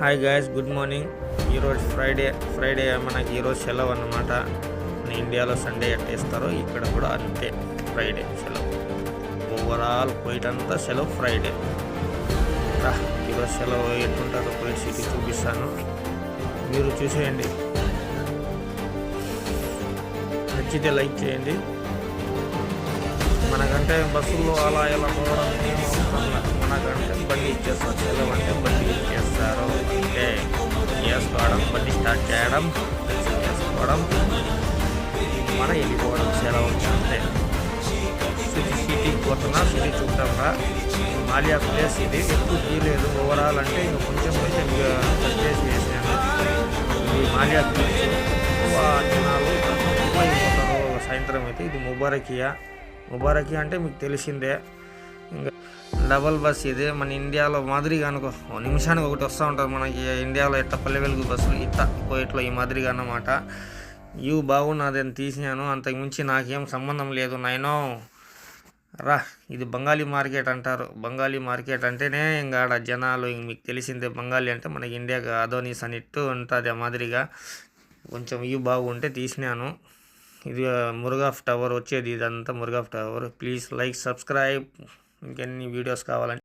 Hi guys good morning ఈరోజు Friday Friday మనకి ఈరోజు సెలవు అన్నమాట. మన ఇండియాలో సండే ఎట్టేస్తారో ఇక్కడ కూడా అంతే ఫ్రైడే సెలవు. ఓవరాల్ పోయిటంతా సెలవు ఫ్రైడే ఈరోజు సెలవు ఎట్టుంటుందో పోయి సిటీ చూపిస్తాను. మీరు చూసేయండి. నచ్చితే లైక్ చేయండి. మనకంటే బస్సుల్లో అలా ఇలా పోవడం మనకంటే బండి ఇచ్చేస్తారు సెలవు అంటే స్టార్ట్ చేయడం చేసుకోవడం మన వెళ్ళిపోవడం సెలవు. అంటే సిటీ సిటీకి పోతున్నా సిటీ చూద్దాం మాలియా ప్లేస్ ఇది. ఎక్కువ తీయలేదు ఓవరాల్ అంటే ఇంకా కొంచెం కొంచెం ప్లేస్ చేసాను ఇది మాలియా ప్లేస్ ఎక్కువ జనాలు సాయంత్రం అయితే ఇది ముబారకియా. ముబారకియా అంటే మీకు తెలిసిందే. ఇంకా డబల్ బస్ ఇది మన ఇండియాలో మాదిరిగా అనుకో. నిమిషానికి ఒకటి వస్తూ ఉంటుంది మనకి ఇండియాలో ఎట్ట పల్లె వెలుగు బస్సులు ఇట్ట ఇట్లా ఈ మాదిరిగా అన్నమాట. ఇవి బాగున్నది అని తీసినాను అంతకుమించి నాకేం సంబంధం లేదు నాయనో. రా ఇది బంగాళీ మార్కెట్ అంటారు. బంగాళీ మార్కెట్ అంటేనే ఇంకా ఆడ జనాలు ఇంక మీకు తెలిసిందే బంగాళీ అంటే మనకి ఇండియాకి అదోనీస్ అనిట్టు ఉంటుంది ఆ మాదిరిగా. కొంచెం ఇవి బాగుంటే తీసినాను. ఇది మురుగాఫ్ టవర్ వచ్చేది ఇదంతా మురుగాఫ్ టవర్. Please like subscribe. ఇంకెన్ని వీడియోస్ కావాలంటే